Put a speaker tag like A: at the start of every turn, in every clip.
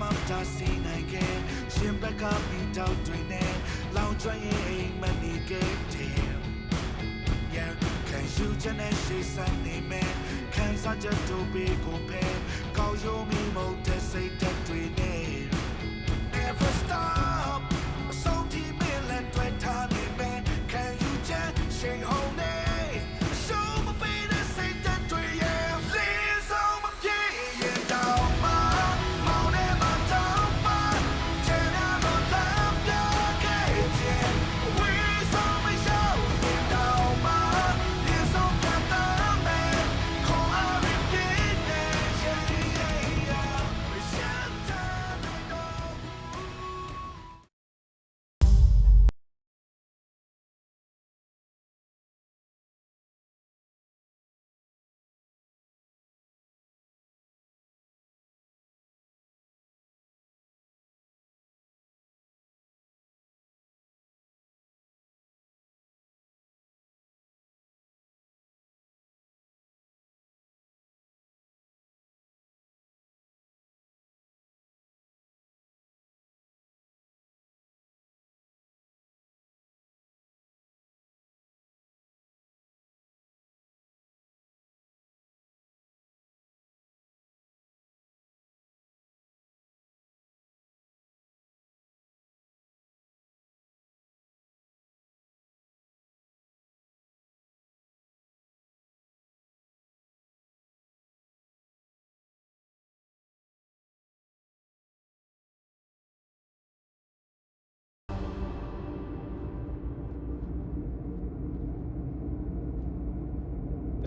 A: မှမတားဆီးနိုင်ခဲ့ရှင်ဘက်ကပြီးတော့တွင်နဲ့လောင်ကျွမ်းရင်အိမ်မနေခဲ့တယ် Yeah, can you just say something man? Can such a to be go pay? Call you me mo to say that we need. Never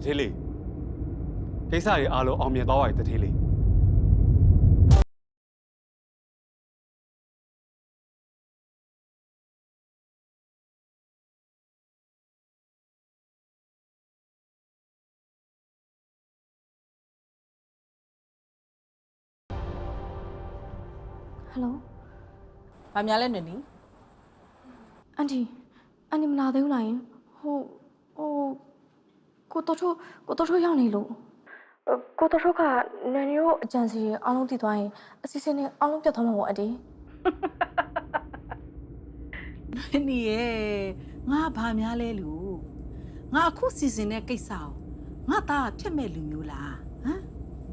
B: တထေးလေးကိစ္စတွေအားလုံးအောင်မြင်သွားပါပြီတထေးလေး
C: ဟယ်လို။
D: ဘာများလဲနွနီ
C: အန်တီအန်တီမလာသေးဘူးလားယင်ဟိုဟို ကိုတော်ချိုကိုတော်ချိုရောက်နေလို့အဲ့ကိုတော်ချိုကနန်နီတို့အကြံစီအားလုံးတည်သွားရင်အစီအစဉ်နဲ့အားလုံးပြတ်သွားမှာပေါ့အန်တီ။
D: နွနီရဲ့ငါဘာများလဲလို့ငါအခုစီစဉ်တဲ့ကိစ္စကိုငါသားကဖြတ်မဲ့လူမျိုးလားဟမ်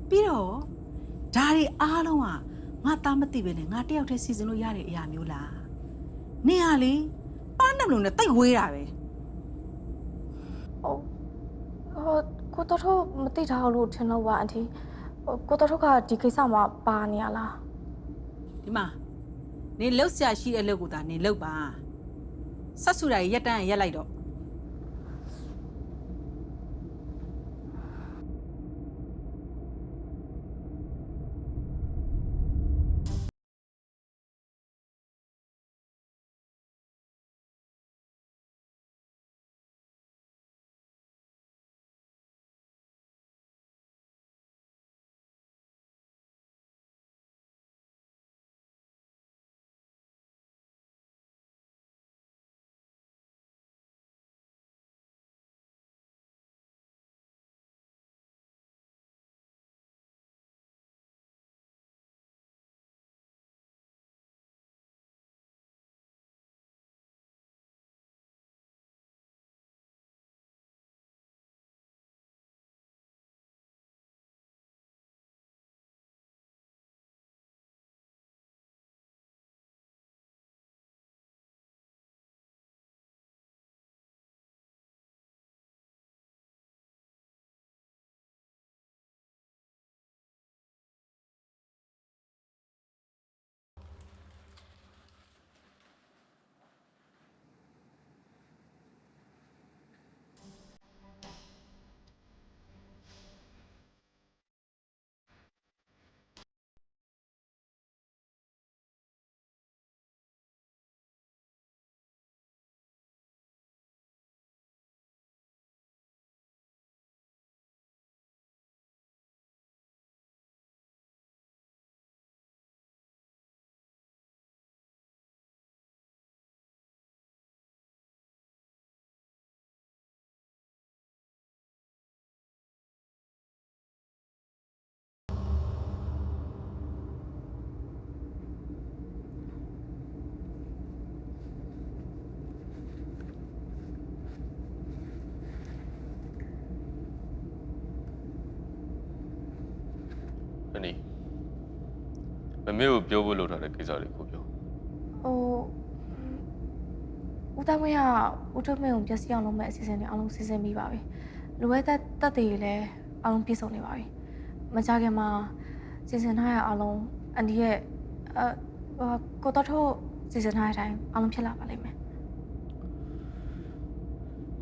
D: ပြီးတော့ဒါတွေအားလုံးကငါသားမသိပဲနဲ့ငါတယောက်တည်းစီစဉ်လို့ရတဲ့အရာမျိုးလားနင်ဟာလေပါးနှမလုံးနဲ့တိတ်ဝေးတာပဲ
C: ဟိုဟို ကိုတော်ချိုမသိထားဘူးလို့ထင်တော့ပါအန်တီဟိုကိုတော်ချိုကဒီကိစ္စမှာပါနေရလား
D: ဒီမှာနင်လှုပ်ရှားရှိတဲ့အလုပ်ကိုသာနင်လှုပ်ပါဆက်ဆူတာကြီးရက်တန်းရက်လိုက်တော့
E: မမေကိုပြောဖို့လုပ်ထားတဲ့ကိစ္စတွေကိုပြော
C: ဟိုဦးသားမင်းကဦးထုတ်မင်းကိုပျက်စီးအောင်လုပ်မဲ့အစီအစဉ်တွေအားလုံးစီစဉ်ပြီးပါပြီလိုအပ်တဲ့တက်တွေလည်းအားလုံးပြည့်စုံနေပါပြီမကြခင်မှာစီစဉ်ထားရအားလုံးအန်ဒီရဲ့အဟိုကိုတော်ထုတ်စီစဉ်ထားတဲ့အတိုင်းအားလုံးဖြစ်လာပါလိမ့်မယ်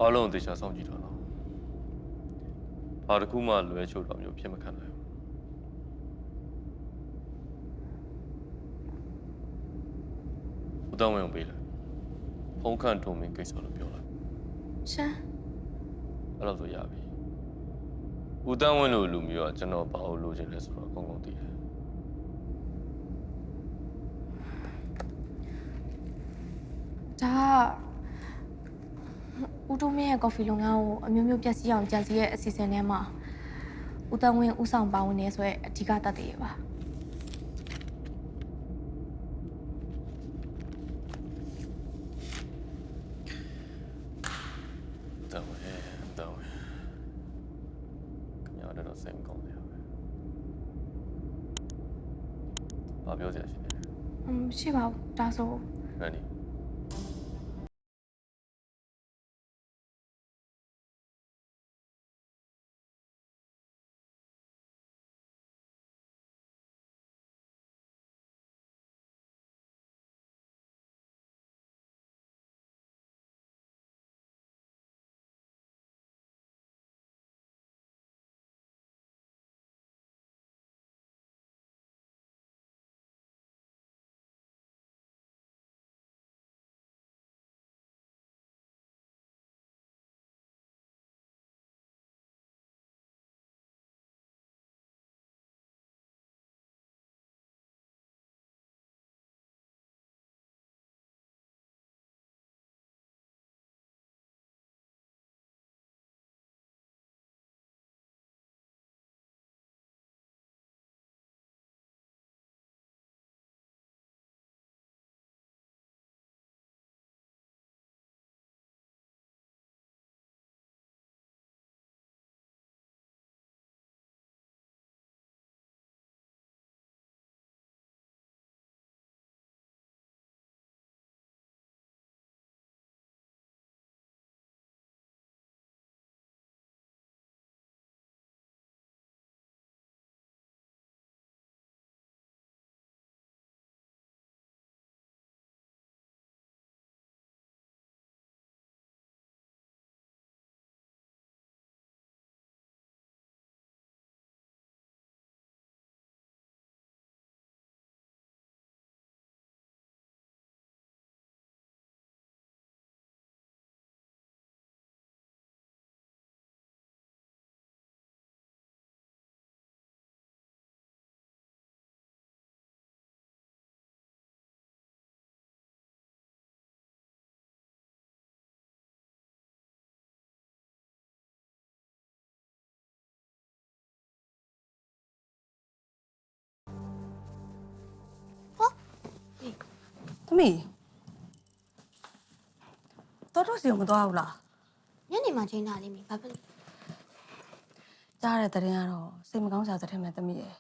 E: အားလုံးကိုသေချာစောင့်ကြည့်ထားတော့ဘာတစ်ခုမှလွဲချို့တော့မျိုးဖြစ်မခံနိုင်ဘူး ဦးတောင်းဝင်ကိုပေးလိုက်ဖုန်းခန့်ထုံမင်းကိစ္စလို့ပြောလိုက်
C: ရှမ်း
E: အဲ့လိုဆိုရပြီဦးတောင်းဝင်လို့လူမျိုးကကျွန်တော်ဘာလို့လိုချင်လဲဆိုတော့အကုန်လုံးသိတယ်
C: ဒါကဦးတုံးမင်းရဲ့ကော်ဖီလုပ်ငန်းကိုအမျိုးမျိုးပျက်စီးအောင်ကြံစည်ရဲ့အစီအစဉ်ထဲမှာဦးတန်းဝင်းဦးဆောင်ပါဝင်နေဆိုရဲအဓိကတက်တွေပါ
E: ဦးတောင်းဝင်ဦး တောင်းဝင်ခင်ဗျားတို့တော့စိတ်မကောင်းသေးဘူးဘာပြောစရာရှိလဲ
C: อืมရှိပါဘူးဒါဆို
E: ရ
F: သမီးတော်တော်စီကိုမသွားဘူးလား
G: ညနေမှချိန်ထားလိမ့်မယ်ဘာဖြစ်လို့
F: ကြားတဲ့တဲ့ရင်ကတော့စိတ်မကောင်းစရာတဲ့မဲ့သမီးရဲ့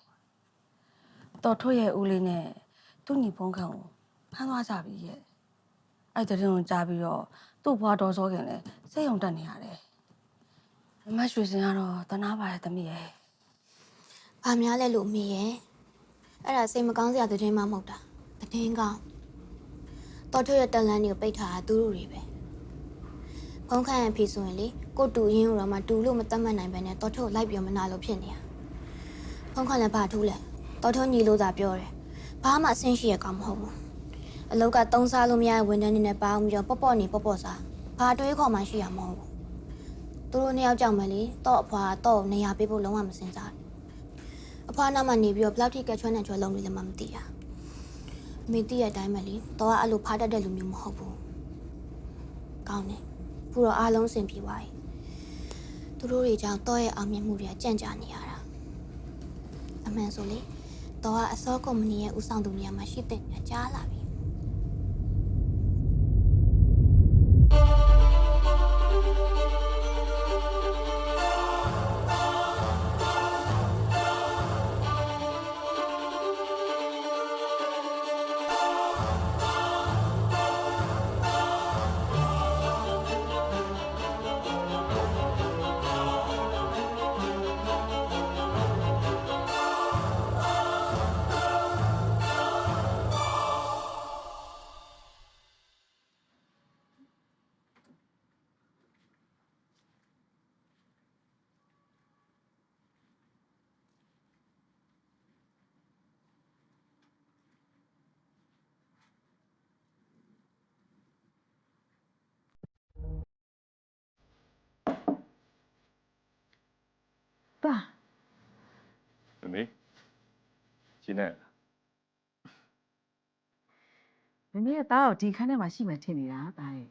F: တော်ထွတ်ရဲ့ဦးလေးနဲ့သူ့ညီဖုံးခံကိုဖမ်းသွားကြပြီရဲ့အဲ့တဲ့ရင်ကိုကြားပြီးတော့သူ့ဘွားတော်စောခင်လဲစိတ်ုံတက်နေရတယ်မမရွှေစင်ကတော့တနာပါတယ်သမီးရဲ့
G: ဘာများလဲလို့အမေရဲ့အဲ့ဒါစိတ်မကောင်းစရာသတင်းမှမဟုတ်တာသတင်းကောင်း တော်ထွတ်ရဲ့တက်လန်းတွေကိုပိတ်ထားတာသူတို့တွေပဲဖုန်းခန့်ရပြီဆိုရင်လေကိုတူရင်းကိုတော့မှတူလို့မတတ်မှတ်နိုင်ပဲနဲ့တော်ထွတ်လိုက်ပြောမနာလို့ဖြစ်နေတာဖုန်းခန့်လည်းဘာထူးလဲတော်ထွတ်ညီလို့သာပြောတယ်ဘာမှအဆင်းရှိရကောင်မဟုတ်ဘူးအလောက်ကသုံးစားလို့မရတဲ့ဝန်ထမ်းတွေနဲ့ပေါင်းပြီးတော့ပေါ့ပေါ့နေပေါ့ပေါ့စားဘာတွေးခေါ်မှရှိရမဟုတ်ဘူးသူတို့နှစ်ယောက်ကြောင့်ပဲလေတော့အဖွာတော့နေရာပေးဖို့လုံးဝမစင်စားဘူးအဖွားနာမနေပြီးတော့ဘယ်လောက်ထိကက်ချွန်းနဲ့ချွဲလုံးနေလဲမှမသိတာအ မေသိရတဲ့အတိုင်းပဲလေတော့အဲ့လိုဖားတတ်တဲ့လူမျိုးမဟုတ်ဘူးကောင်းတယ်ခုတော့အားလုံးအဆင်ပြေသွားပြီသူတို့တွေကြောင့်တော့ရဲ့အောင်မြင်မှုတွေကကြံ့ကြာနေရတာအမှန်ဆိုလေတော့ကအစောကုမ္ပဏီရဲ့ဦးဆောင်သူနေရာမှာရှိတဲ့ညာကြားလာပြီ
D: တာ
H: မမေရှင်းနေလား
D: မမေရဲ့သားကိုဒီခန်းထဲမှာရှိမှထင်နေတာသားရဲ့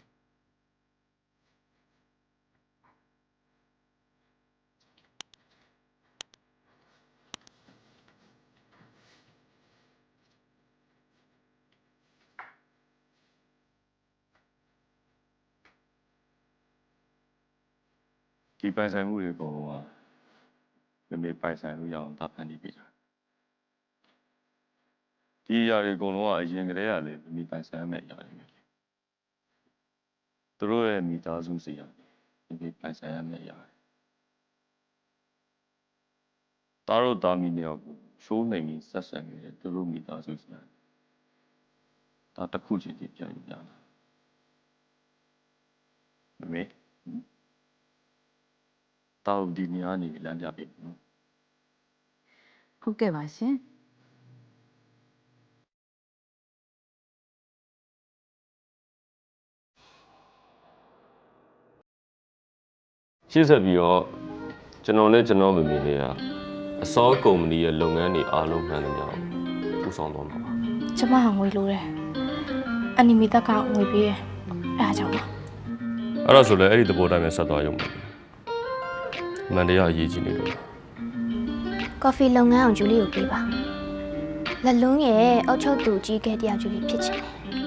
H: ဒီပိုင်ဆိုင်မှုတွေအကုန်လုံးက မမေပိုင်ဆိုင်လို့ရအောင်တာဖန်တီးပေးတာဒီအရာတွေအကုန်လုံးကအရင်ကတည်းကလေမမေပိုင်ဆိုင်ရမယ့်အရာတွေပဲသူတို့ရဲ့မိသားစုစီရမမေပိုင်ဆိုင်ရမယ့်အရာတွေတားတို့တာမီနေအောင်ရှိုးနေပြီးဆက်ဆံနေတဲ့သူတို့မိသားစုစီရဒါတစ်ခုချင်းချင်းပြန်ယူပြတာမမေ တောက်ဒီနေရာနေလမ်းပြပေးနော်
D: ဟုတ်ကဲ့ပါရှင်
H: ရှေ့ဆက်ပြီးတော့ကျွန်တော်နဲ့ကျွန်တော်မမေလေးကအစောကုမ္ပဏီရဲ့လုပ်ငန်းတွေအားလုံးမှန်သမျှကိုပူဆောင်သွားမှာပါ
C: ကျမကငွေလိုတယ်အန်နီမီတက်ကငွေပေးတယ်အဲဒါကြောင့်ပါ
H: အဲ့ဒါဆိုလည်းအဲ့ဒီသဘောတိုင်းပဲဆက်သွားရုံပဲအ မှန်တရားအရေးကြီးနေလို့
G: ကော်ဖီလုပ်ငန်းအောင်ဂျူလီကိုပေးပါလက်လုံးရဲ့အုတ်ချုပ်သူကြီးကဲတရားဂျူလီဖြစ်ချင်တယ်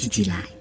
I: ကြည်လို